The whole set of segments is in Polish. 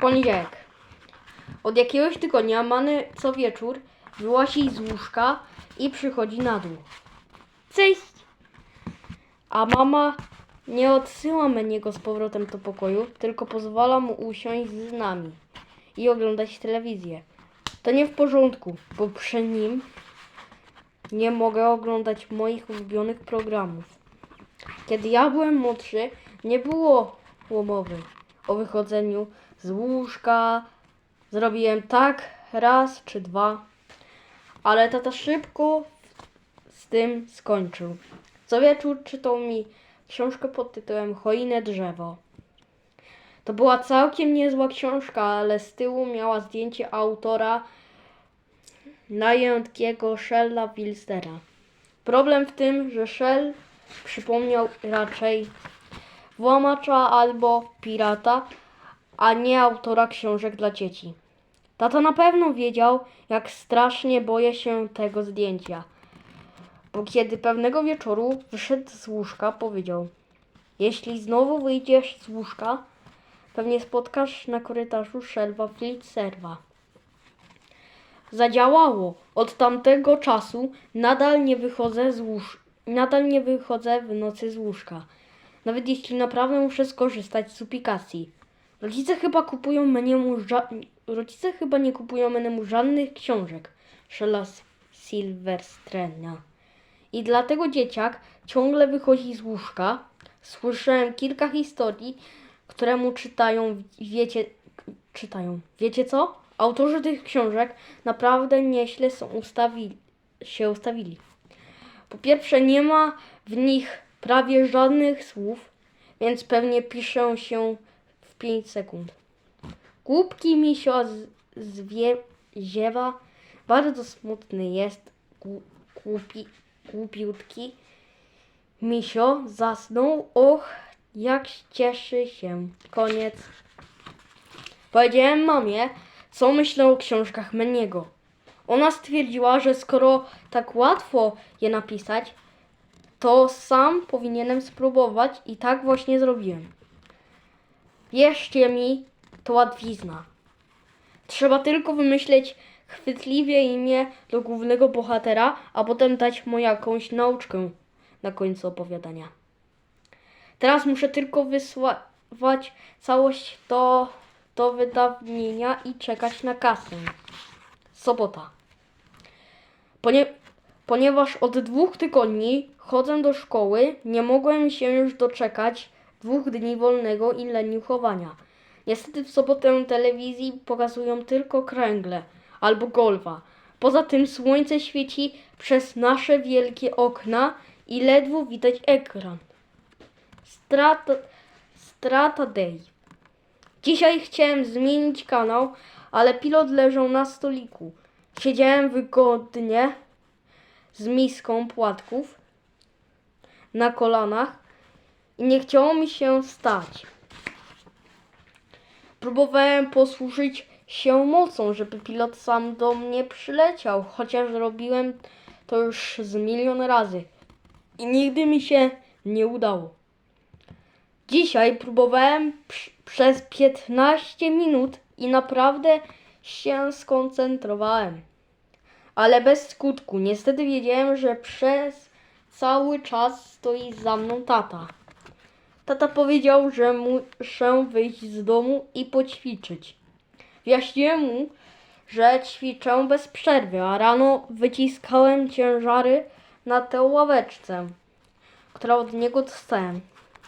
Poniedziałek. Od jakiegoś tygodnia Many co wieczór wyłazi z łóżka i przychodzi na dół. Cześć! A mama nie odsyła Meniego z powrotem do pokoju, tylko pozwala mu usiąść z nami i oglądać telewizję. To nie w porządku, bo przy nim nie mogę oglądać moich ulubionych programów. Kiedy ja byłem młodszy, nie było mowy o wychodzeniu z łóżka. Zrobiłem tak raz czy dwa, ale tata szybko z tym skończył. Co wieczór czytał mi książkę pod tytułem Choinne drzewo. To była całkiem niezła książka, ale z tyłu miała zdjęcie autora najętkiego Shella Wilstera. Problem w tym, że Shell przypomniał raczej włamacza albo pirata, a nie autora książek dla dzieci. Tata na pewno wiedział, jak strasznie boję się tego zdjęcia. Bo kiedy pewnego wieczoru wyszedł z łóżka, powiedział: Jeśli znowu wyjdziesz z łóżka, pewnie spotkasz na korytarzu szelwa Flitzerwa. Zadziałało. Od tamtego czasu nadal nie wychodzę z łóż... nadal nie wychodzę w nocy z łóżka. Nawet jeśli naprawdę muszę skorzystać z aplikacji. Rodzice chyba kupują meniemu ża... Rodzice chyba nie kupują meniemu żadnych książek. Szela Silverstrena. I dlatego dzieciak ciągle wychodzi z łóżka. Słyszałem kilka historii, które mu czytają, wiecie, czytają. Wiecie co? Autorzy tych książek naprawdę nieźle są ustawili, się ustawili. Po pierwsze, nie ma w nich prawie żadnych słów, więc pewnie piszę się 5 sekund. Głupki misio z, zwie, ziewa, bardzo smutny jest, Gł- głupi, głupiutki. Misio zasnął, och, jak cieszy się. Koniec. Powiedziałem mamie, co myślę o książkach Meniego. Ona stwierdziła, że skoro tak łatwo je napisać, to sam powinienem spróbować i tak właśnie zrobiłem. Wierzcie mi, to łatwizna. Trzeba tylko wymyśleć chwytliwie imię do głównego bohatera, a potem dać mu jakąś nauczkę na końcu opowiadania. Teraz muszę tylko wysłać całość do, do wydawnienia i czekać na kasę. Sobota. Ponie, ponieważ od dwóch tygodni chodzę do szkoły, nie mogłem się już doczekać dwóch dni wolnego i leniuchowania. Niestety w sobotę telewizji pokazują tylko kręgle albo golfa. Poza tym słońce świeci przez nasze wielkie okna i ledwo widać ekran. Strata, strata day. Dzisiaj chciałem zmienić kanał, ale pilot leżał na stoliku. Siedziałem wygodnie z miską płatków na kolanach i nie chciało mi się stać. Próbowałem posłużyć się mocą, żeby pilot sam do mnie przyleciał, chociaż robiłem to już z milion razy i nigdy mi się nie udało. Dzisiaj próbowałem przez 15 minut i naprawdę się skoncentrowałem. Ale bez skutku. Niestety wiedziałem, że przez cały czas stoi za mną tata. Tata powiedział, że muszę wyjść z domu i poćwiczyć. Wyjaśniłem mu, że ćwiczę bez przerwy, a rano wyciskałem ciężary na tę ławeczce, którą od niego dostałem.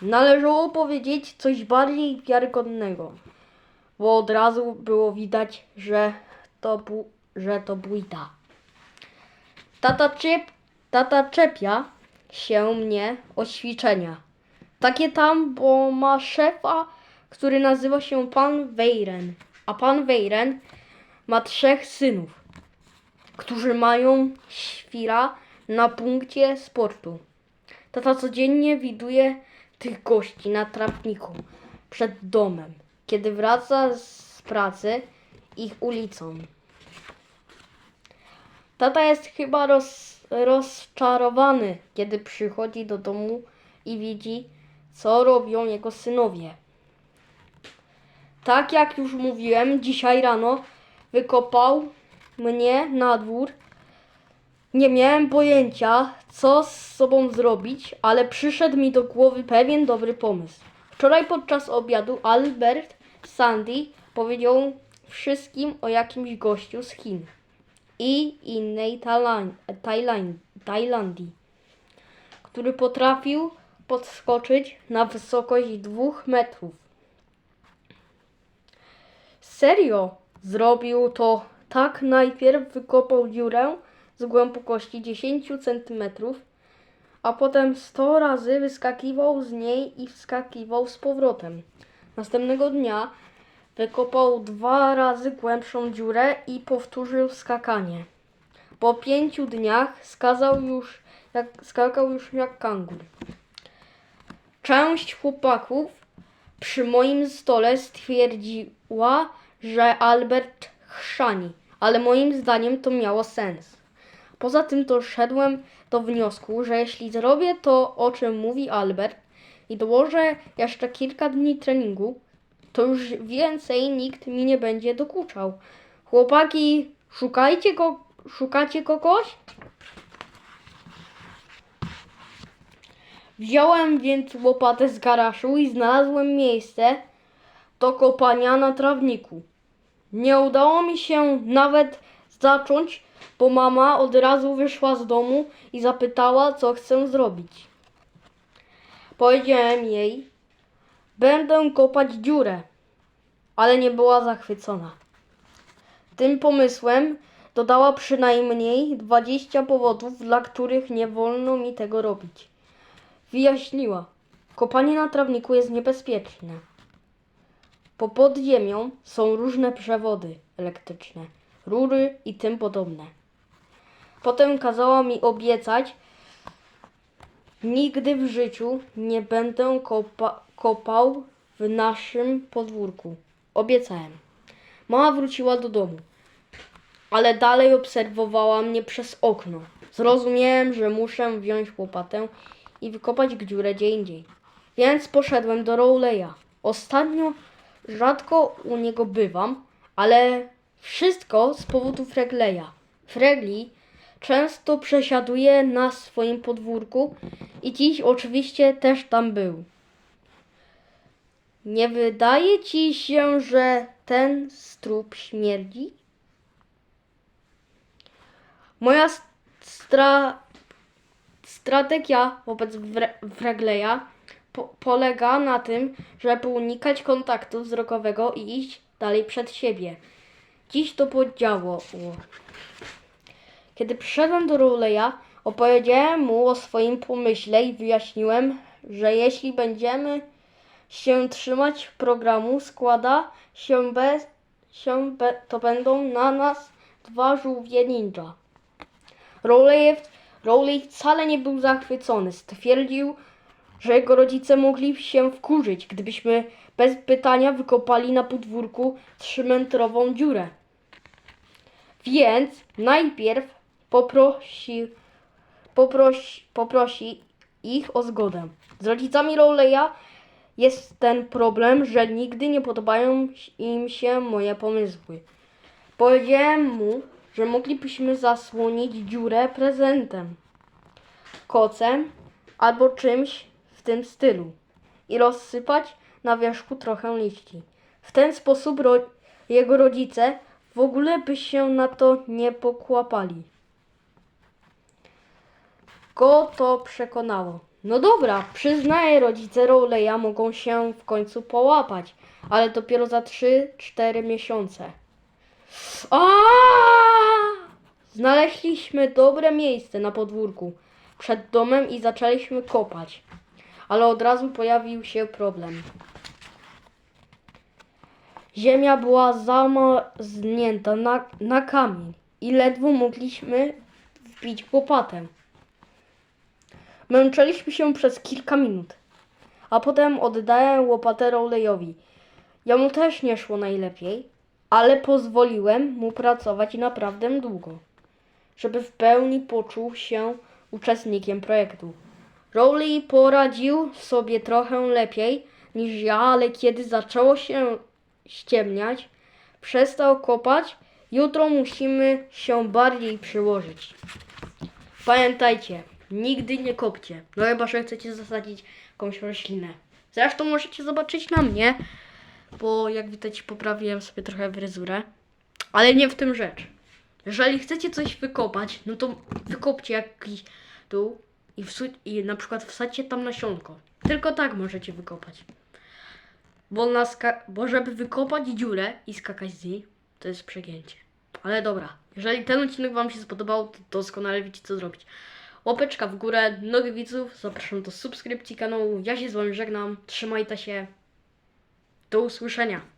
Należało powiedzieć coś bardziej wiarygodnego, bo od razu było widać, że to, bu- że to bójda. Tata, czep, tata czepia się mnie o ćwiczenia. Takie tam, bo ma szefa, który nazywa się pan Wejren. A pan Wejren ma trzech synów, którzy mają świra na punkcie sportu. Tata codziennie widuje tych gości na trawniku przed domem, kiedy wraca z pracy ich ulicą. Tata jest chyba roz, rozczarowany, kiedy przychodzi do domu i widzi, co robią jego synowie. tak jak już mówiłem, dzisiaj rano wykopał mnie na dwór. Nie miałem pojęcia, co z sobą zrobić, ale przyszedł mi do głowy pewien dobry pomysł. Wczoraj podczas obiadu Albert Sandy powiedział wszystkim o jakimś gościu z Chin i innej Tajlan- Tajlan- Tajlandii, który potrafił podskoczyć na wysokość dwóch metrów. Serio, zrobił to tak najpierw wykopał dziurę z głębokości 10 cm, a potem 100 razy wyskakiwał z niej i wskakiwał z powrotem. Następnego dnia wykopał dwa razy głębszą dziurę i powtórzył skakanie. Po pięciu dniach skazał już jak, skakał już jak kangur. Część chłopaków przy moim stole stwierdziła, że Albert chrzani, ale moim zdaniem to miało sens. Poza tym doszedłem do wniosku, że jeśli zrobię to, o czym mówi Albert i dołożę jeszcze kilka dni treningu, to już więcej nikt mi nie będzie dokuczał. Chłopaki, szukajcie go, szukacie kogoś? Wziąłem więc łopatę z garażu i znalazłem miejsce do kopania na trawniku. Nie udało mi się nawet zacząć, bo mama od razu wyszła z domu i zapytała, co chcę zrobić. Powiedziałem jej, będę kopać dziurę, ale nie była zachwycona. Tym pomysłem dodała przynajmniej 20 powodów, dla których nie wolno mi tego robić. Wyjaśniła, kopanie na trawniku jest niebezpieczne. Po pod ziemią są różne przewody elektryczne, rury i tym podobne. Potem kazała mi obiecać, nigdy w życiu nie będę kopa- kopał w naszym podwórku. Obiecałem. Mama wróciła do domu, ale dalej obserwowała mnie przez okno. Zrozumiałem, że muszę wziąć łopatę i wykopać dziurę gdzie indziej. Więc poszedłem do Rowleya. Ostatnio rzadko u niego bywam, ale wszystko z powodu Fregleya. Fregli często przesiaduje na swoim podwórku i dziś oczywiście też tam był. Nie wydaje ci się, że ten strup śmierdzi? Moja stra strategia wobec Wregleya po polega na tym, żeby unikać kontaktu wzrokowego i iść dalej przed siebie. Dziś to podziało. Kiedy przyszedłem do Rowleya, opowiedziałem mu o swoim pomyśle i wyjaśniłem, że jeśli będziemy się trzymać programu, składa się się be, to będą na nas dwa żółwie ninja. Rowley, Rowley wcale nie był zachwycony. Stwierdził, że jego rodzice mogli się wkurzyć, gdybyśmy bez pytania wykopali na podwórku trzymetrową dziurę. Więc najpierw poprosi, poprosi, poprosi ich o zgodę. Z rodzicami Rowleya jest ten problem, że nigdy nie podobają im się moje pomysły. Powiedziałem mu, że moglibyśmy zasłonić dziurę prezentem, kocem albo czymś w tym stylu i rozsypać na wierzchu trochę liści. W ten sposób ro- jego rodzice w ogóle by się na to nie pokłapali. Go to przekonało. No dobra, przyznaję, rodzice Rowleya mogą się w końcu połapać, ale dopiero za 3-4 miesiące. A! Znaleźliśmy dobre miejsce na podwórku przed domem i zaczęliśmy kopać. Ale od razu pojawił się problem. Ziemia była zamarznięta na, na kamień i ledwo mogliśmy wbić łopatę. Męczyliśmy się przez kilka minut, a potem oddałem łopatę Rowleyowi. Jemu też nie szło najlepiej, ale pozwoliłem mu pracować naprawdę długo, żeby w pełni poczuł się uczestnikiem projektu. Rowley poradził sobie trochę lepiej niż ja, ale kiedy zaczęło się, ściemniać, przestał kopać. Jutro musimy się bardziej przyłożyć. Pamiętajcie, nigdy nie kopcie. No chyba, że chcecie zasadzić jakąś roślinę. Zresztą możecie zobaczyć na mnie, bo jak widać poprawiłem sobie trochę fryzurę. Ale nie w tym rzecz. Jeżeli chcecie coś wykopać, no to wykopcie jakiś dół i, i na przykład wsadźcie tam nasionko. Tylko tak możecie wykopać. Bo, na bo żeby wykopać dziurę i skakać z niej, to jest przegięcie. Ale dobra, jeżeli ten odcinek Wam się spodobał, to doskonale wiecie co zrobić. Łapeczka w górę, nowych widzów, zapraszam do subskrypcji kanału. Ja się z Wami żegnam, trzymajcie się. Do usłyszenia.